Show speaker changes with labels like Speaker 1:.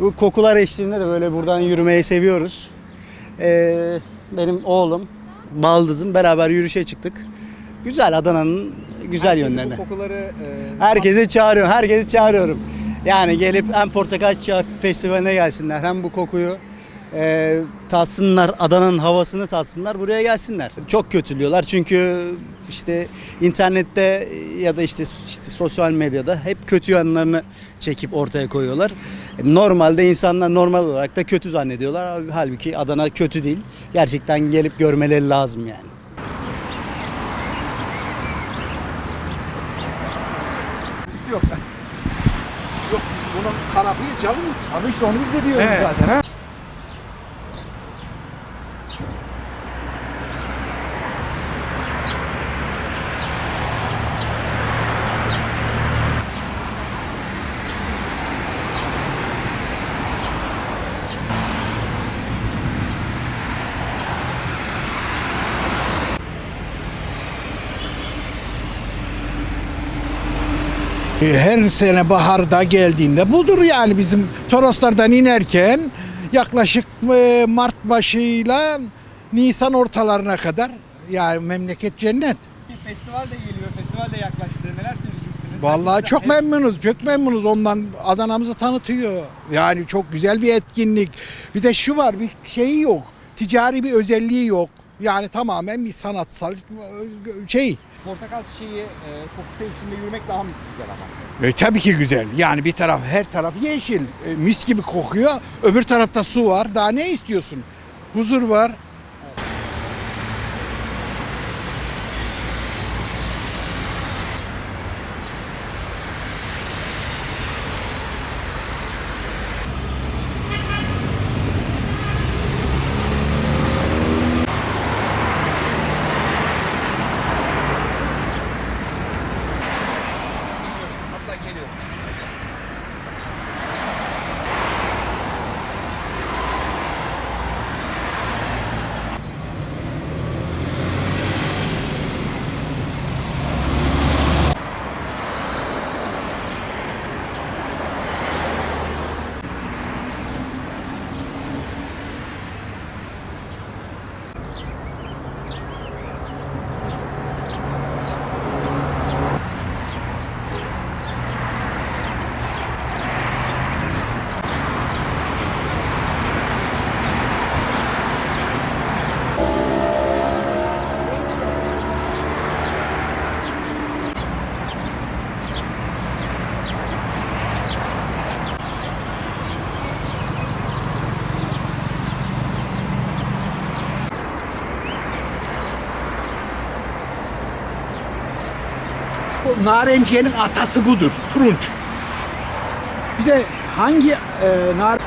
Speaker 1: Bu kokular eşliğinde de böyle buradan yürümeyi seviyoruz. Ee, benim oğlum, baldızım beraber yürüyüşe çıktık. Güzel Adana'nın güzel
Speaker 2: Herkes
Speaker 1: yönlerine.
Speaker 2: Bu kokuları e,
Speaker 1: Herkesi çağırıyorum, herkesi çağırıyorum. Yani gelip hem Portakal Çiçeği Festivali'ne gelsinler hem bu kokuyu e, tatsınlar, Adana'nın havasını tatsınlar, buraya gelsinler. Çok kötülüyorlar çünkü işte internette ya da işte, işte sosyal medyada hep kötü yanlarını çekip ortaya koyuyorlar. Normalde insanlar normal olarak da kötü zannediyorlar. Halbuki Adana kötü değil. Gerçekten gelip görmeleri lazım yani.
Speaker 2: yok. yok biz bunun tarafıyız canım. Abi işte onu biz de diyoruz zaten ha.
Speaker 3: Her sene baharda geldiğinde budur yani bizim Toroslardan inerken yaklaşık e, Mart başıyla Nisan ortalarına kadar yani memleket cennet.
Speaker 2: Festival de geliyor. Festival de yaklaştı. Neler söyleyeceksiniz?
Speaker 3: Vallahi çok memnunuz, çok memnunuz ondan Adana'mızı tanıtıyor. Yani çok güzel bir etkinlik. Bir de şu var bir şeyi yok. Ticari bir özelliği yok. Yani tamamen bir sanatsal e, şey.
Speaker 2: Portakal çiçeği e, kokusu içinde yürümek daha mı güzel ama?
Speaker 3: E, tabii ki güzel. Yani bir taraf her taraf yeşil. E, mis gibi kokuyor. Öbür tarafta su var. Daha ne istiyorsun? Huzur var. Bu narenciyenin atası budur. Turunç. Bir de hangi e, nar